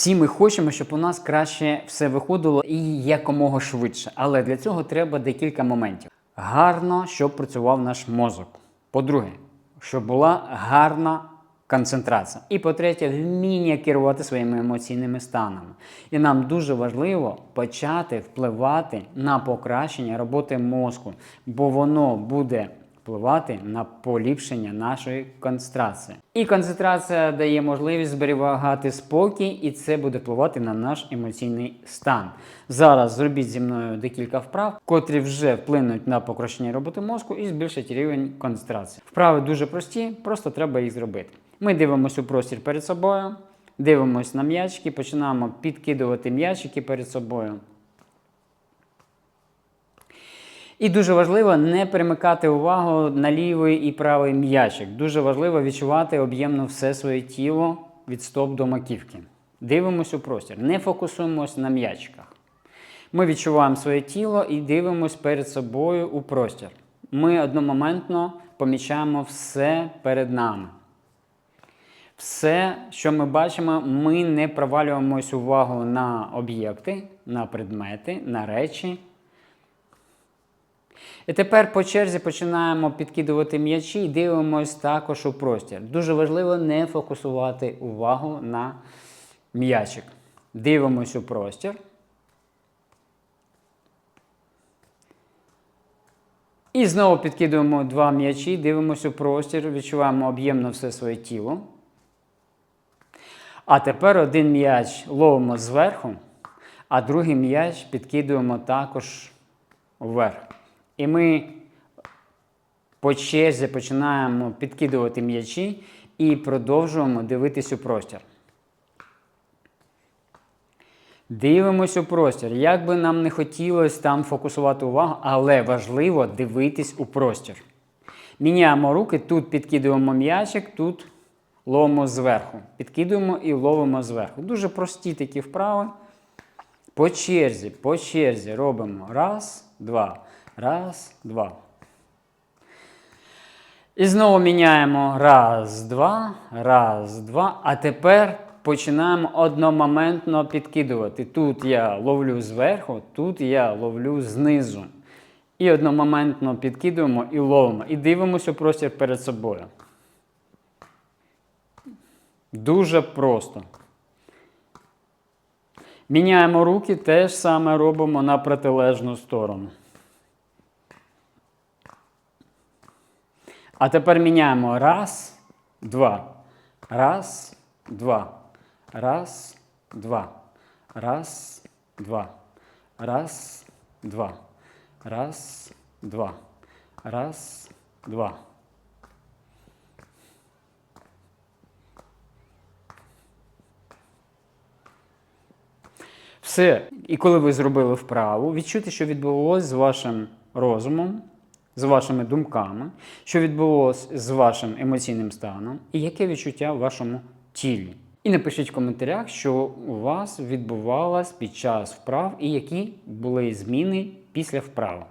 Всі ми хочемо, щоб у нас краще все виходило і якомога швидше. Але для цього треба декілька моментів. Гарно, щоб працював наш мозок. По-друге, щоб була гарна концентрація. І по-третє, вміння керувати своїми емоційними станами. І нам дуже важливо почати впливати на покращення роботи мозку, бо воно буде впливати на поліпшення нашої концентрації. І концентрація дає можливість зберігати спокій, і це буде впливати на наш емоційний стан. Зараз зробіть зі мною декілька вправ, котрі вже вплинуть на покращення роботи мозку і збільшать рівень концентрації. Вправи дуже прості, просто треба їх зробити. Ми дивимося у простір перед собою, дивимося на м'ячики, починаємо підкидувати м'ячики перед собою. І дуже важливо не перемикати увагу на лівий і правий м'ячик. Дуже важливо відчувати об'ємно все своє тіло від стоп до маківки. Дивимося у простір, не фокусуємося на м'ячиках. Ми відчуваємо своє тіло і дивимося перед собою у простір. Ми одномоментно помічаємо все перед нами. Все, що ми бачимо, ми не провалюємось увагу на об'єкти, на предмети, на речі. І тепер по черзі починаємо підкидувати м'ячі і дивимось також у простір. Дуже важливо не фокусувати увагу на м'ячик. Дивимось у простір. І знову підкидуємо два м'ячі, дивимося у простір, відчуваємо об'ємно все своє тіло. А тепер один м'яч ловимо зверху, а другий м'яч підкидуємо також вверх. І ми по черзі починаємо підкидувати м'ячі і продовжуємо дивитись у простір. Дивимось у простір. Як би нам не хотілося там фокусувати увагу, але важливо дивитись у простір. Міняємо руки, тут підкидуємо м'ячик, тут ловимо зверху. Підкидуємо і ловимо зверху. Дуже прості такі вправи. По черзі, по черзі робимо. Раз, два. Раз, два. І знову міняємо раз, два, раз, два. А тепер починаємо одномоментно підкидувати. Тут я ловлю зверху, тут я ловлю знизу. І одномоментно підкидуємо і ловимо. І дивимося простір перед собою. Дуже просто. Міняємо руки, те ж саме робимо на протилежну сторону. А тепер міняємо раз, два. Раз, два. Раз, два. Раз, два. Раз, два. Раз, два. Раз, два. Все. І коли ви зробили вправу, відчути, що відбулося з вашим розумом, з вашими думками, що відбулося з вашим емоційним станом, і яке відчуття в вашому тілі. І напишіть в коментарях, що у вас відбувалось під час вправ і які були зміни після вправи.